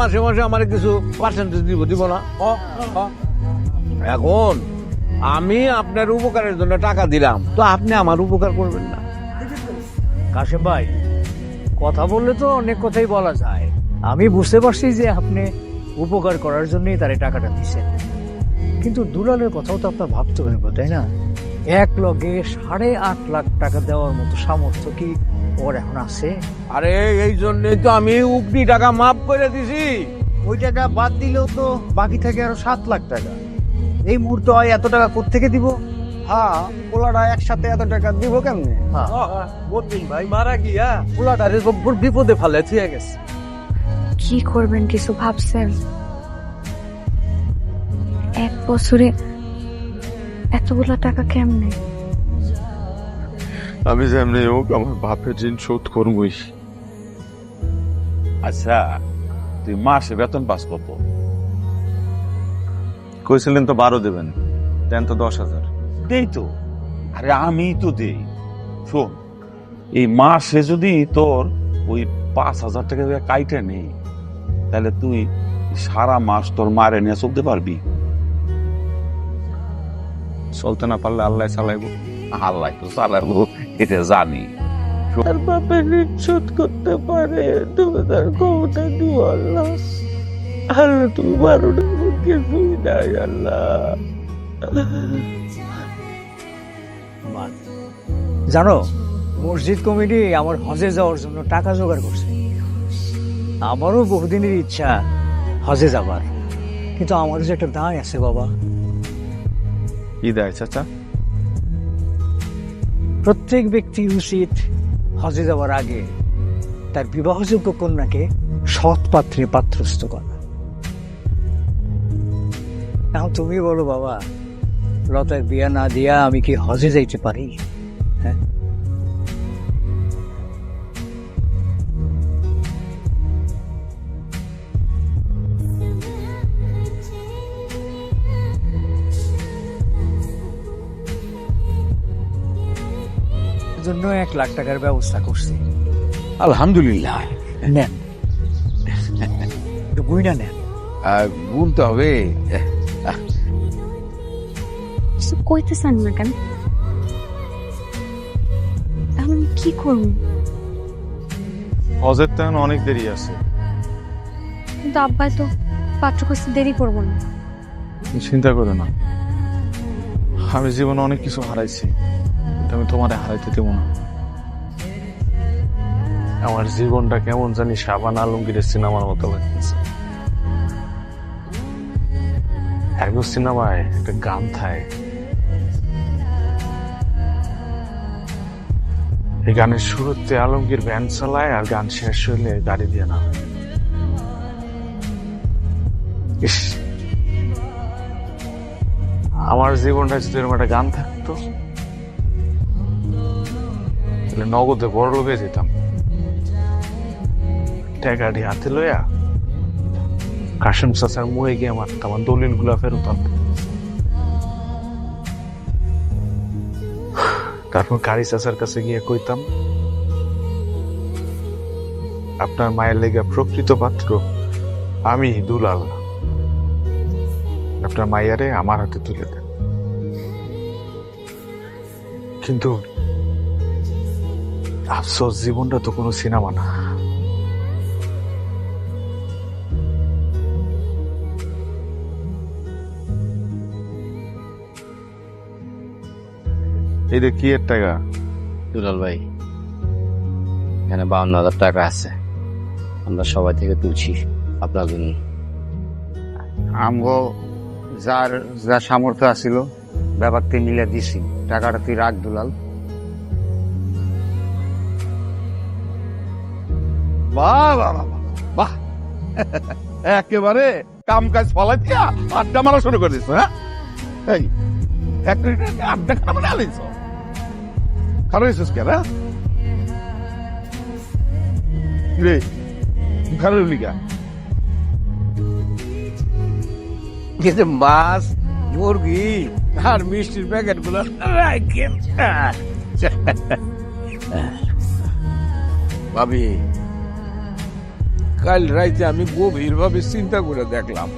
মাসে মাসে আমার কিছু পার্সেন্টেজ দিব দিব না। এখন আমি আপনার উপকারের জন্য টাকা দিলাম, তো আপনি আমার উপকার করবেন না। কাশেম ভাই, কথা বললে তো অনেক কথাই বলা যায়। আমি বুঝতে পারছি যে আপনি উপকার করার জন্যই তার টাকাটা দিচ্ছেন কিন্তু দুলালের কথাও তো আপনার ভাবতে হবে তাই না? এক লগে সাড়ে আট লাখ টাকা দেওয়ার মতো সামর্থ্য কি ওর এখন আছে। আরে এই জন্যই তো আমি উপরি টাকা মাফ করে দিছি। ওই টাকা বাদ দিলেও তো বাকি থাকে আরও সাত লাখ টাকা। এই মুহূর্তে হয় এত টাকা কোত্থেকে দিব? হ্যাঁ পোলাটা একসাথে এত টাকা দিব কেমনে? হ্যাঁ। বদিন ভাই মারা গিয়া। পোলাটারে জব্বর বিপদে ফেলে ঠিক গেছে। কি করবেন কিছু ভাবছেন? এক বছরে এতগুলো টাকা কেমনে? আমি যেমনি হোক আমার বাপের ঋণ শোধ করবই। আচ্ছা তুই মাসে বেতন পাস কত? কইছিলেন তো বারো দেবেন দেন তো দশ হাজার। দেই তো। আরে আমি তো দেই। শোন এই মাসে যদি তোর ওই পাঁচ হাজার টাকা কাইটে নেই তাহলে তুই সারা মাস তোর মারে নিয়ে চলতে পারবি? চলতে না পারলে আল্লাহ চালাইব। আল্লাহ তো চালাবো। এটা জানি। তার বাপের ঋণ শোধ করতে পারে তুমি তার ক্ষমতা দিও আল্লাহ। আল্লাহ তুমি বারোটা মুখে শুই নাই আল্লাহ। জানো মসজিদ কমিটি আমার হজে যাওয়ার জন্য টাকা জোগাড় করছে। আমারও বহুদিনের ইচ্ছা হজে যাবার। কিন্তু আমার যে একটা দায় আছে বাবা। কি দেয় চাচা? প্রত্যেক ব্যক্তি উচিত হজে যাওয়ার আগে তার বিবাহযোগ্য কন্যাকে সৎ পাত্রে পাত্রস্থ করা। এখন তুমি বলো বাবা লতায় বিয়া না দিয়া আমি কি হজে যাইতে পারি? হ্যাঁ? জন্য এক লাখ টাকার ব্যবস্থা করছি। আলহামদুলিল্লাহ। নেন। একটু গুইনা নেন। আহ, গুনতে হবে। কইতেছেন না কেন? এখন আমি কি করব? হজের তো এখন অনেক দেরি আছে। কিন্তু আব্বাই তো খুঁজতে দেরি করব না। চিন্তা করো না। আমি জীবনে অনেক কিছু হারাইছি। আমি তোমারে হারাইতে দেবো না। আমার জীবনটা কেমন জানি সাবান আলমগীরের সিনেমার মতো লাগতেছে। একদম সিনেমায় একটা গান থাকে এই গানের শুরুতে আলমগীর ভ্যান চালায় আর গান শেষ হইলে গাড়ি দিয়ে না আমার জীবনটা যদি এরকম একটা গান থাকতো তাহলে নগদে বড় লোকে যেতাম টাকাটি হাতে লইয়া কাশেম চাচার মুয়ে গিয়ে মারতাম আর দলিলগুলা ফেরত তারপর কারি চাচার কাছে গিয়ে কইতাম, আপনার মায়ের লেগে প্রকৃত পাত্র, আমি দুলাল। আপনার মাইয়ারে আমার হাতে তুলে দেন। কিন্তু আফসোস জীবনটা তো কোনো সিনেমা না। এই যে কি এর টাকা? দুলাল ভাই এখানে বাউন্ন হাজার টাকা আছে। আমরা সবাই থেকে তুলছি আপনার জন্য। আমগো যার যা সামর্থ্য আছিল ব্যাপারটি মিলে দিছি। টাকাটা তুই রাখ দুলাল। বাহ বাহ বাহ, বাহ, বাহ। একেবারে কাম কাজ ফলাই দিয়া আড্ডা মারা শুরু করে দিচ্ছ হ্যাঁ? এই ফ্যাক্টরিটা আড্ডা খারাপ হয়েছিস কেন হ্যাঁ? রে খারাপ হলি কেন কিন্তু মাছ মুরগি আর মিষ্টির প্যাকেটগুলো ভাবি কাল রাইতে আমি গভীর ভাবে চিন্তা করে দেখলাম।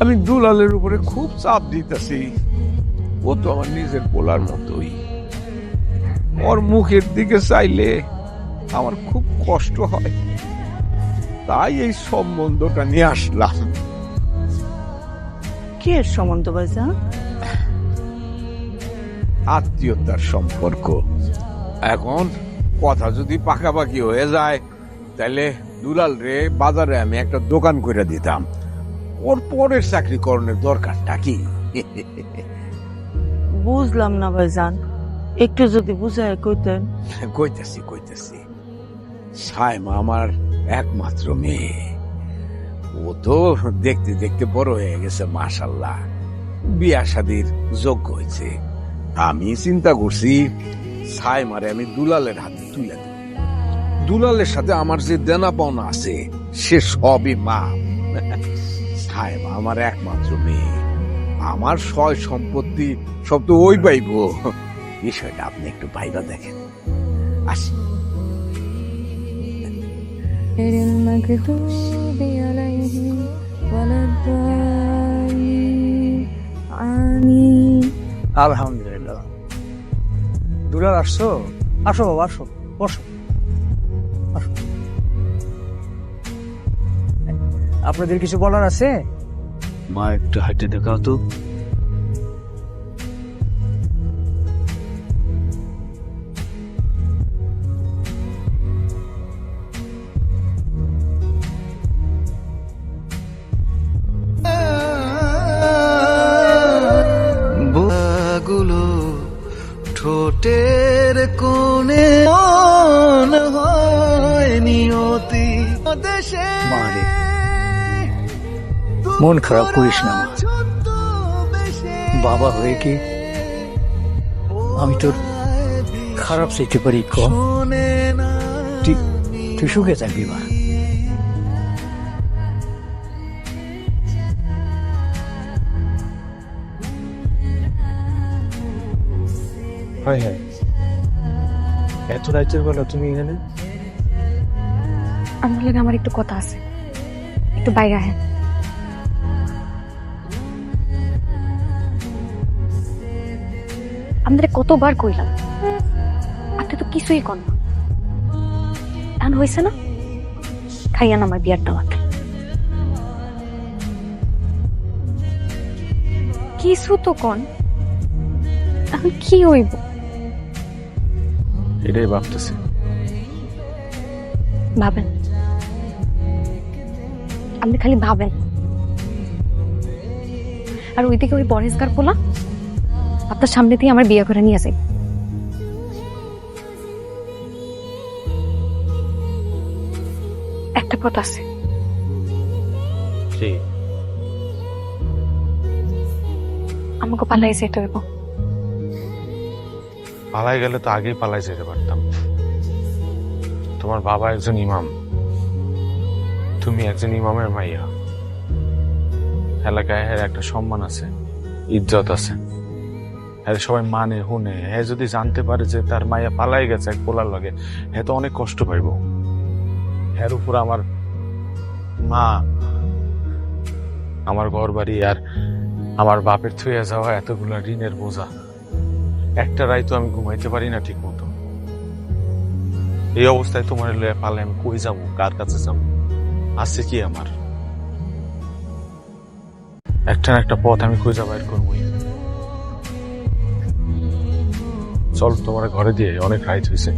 আমি দুলালের উপরে খুব চাপ দিতেছি। ও তো আমার নিজের পোলার মতোই। ওর মুখের দিকে চাইলে আমার খুব কষ্ট হয়। তাই এই সম্বন্ধটা নিয়ে আসলাম। কি সম্বন্ধ ভাইজান? আত্মীয়তার সম্পর্ক। এখন কথা যদি পাকাপাকি হয়ে যায় তাহলে দুলাল রে বাজারে আমি একটা দোকান করে দিতাম। ওর পরের চাকরি করণের দরকারটা কি? বুঝলাম না ভাইজান। একটু যদি বুঝায় কইতেন। কইতেছি কইতেছি। সাইমা আমার একমাত্র মেয়ে। ও তো দেখতে দেখতে বড় হয়ে গেছে মাশাল্লাহ। বিয়া শাদির যোগ্য হয়েছে। আমি চিন্তা করছি সাইমারে আমি দুলালের হাতে তুলে দেব দুলালের সাথে আমার যে দেনা পাওনা আছে সে সবই মা সাইমা আমার একমাত্র মেয়ে আমার সয় সম্পত্তি সব তো ওই পাইব বিষয়টা আপনি একটু ভাইবা দেখেন আসি غير المكتوب عليهم ولا الضالين آمين আলহামদুলিল্লাহ দুলাল আসছো আসো বাবা আসো বসো আসো আপনাদের কিছু বলার আছে? মা একটু হাইটে দেখাও তো। মন খারাপ করিস না মা। বাবা হয়ে কি আমি তোর খারাপ চাইতে পারি কম? না তুই সুখে থাকবি মা। হাই হাই। এত রাতের বেলা তুমি এখানে? আমার লাগে আমার একটু কথা আছে। একটু বাইরে আহেন আমাদের কতবার কইলাম? আপনি তো কিছুই কর না। এখন হয়েছে না? খাইয়ান আমার বিয়ার দাওয়াত। কিছু তো কন এখন কি হইব? এটাই ভাবতেছি। ভাবেন। আপনি খালি ভাবেন। আর ওইদিকে ওই বরেজগার পোলা? আপনার সামনে দিয়ে আমার বিয়ে করে নিয়ে যাই। একটা কথা আছে। আমাকে পালাই যেতে হইব। পালাই গেলে তো আগেই পালাই যেতে পারতাম। তোমার বাবা একজন ইমাম। তুমি একজন ইমামের মাইয়া। এলাকায় এর একটা সম্মান আছে ইজ্জত আছে। হ্যাঁ সবাই মানে হুনে হ্যাঁ যদি জানতে পারে যে তার মাইয়া পালাই গেছে এক পোলার লগে হ্যাঁ তো অনেক কষ্ট পাইব। এর উপর আমার মা, আমার ঘর বাড়ি আর আমার বাপের থুয়ে যাওয়া এতগুলা ঋণের বোঝা। একটা রাই তো আমি ঘুমাইতে পারি না ঠিক মতো এই অবস্থায় তোমার লয়ে পালে আমি কই যাব? কার কাছে যাব? আছে কি আমার? একটা না একটা পথ আমি খুঁজে বাইর করবোই চল তোমার ঘরে দিয়ে অনেক রাইট হয়েছে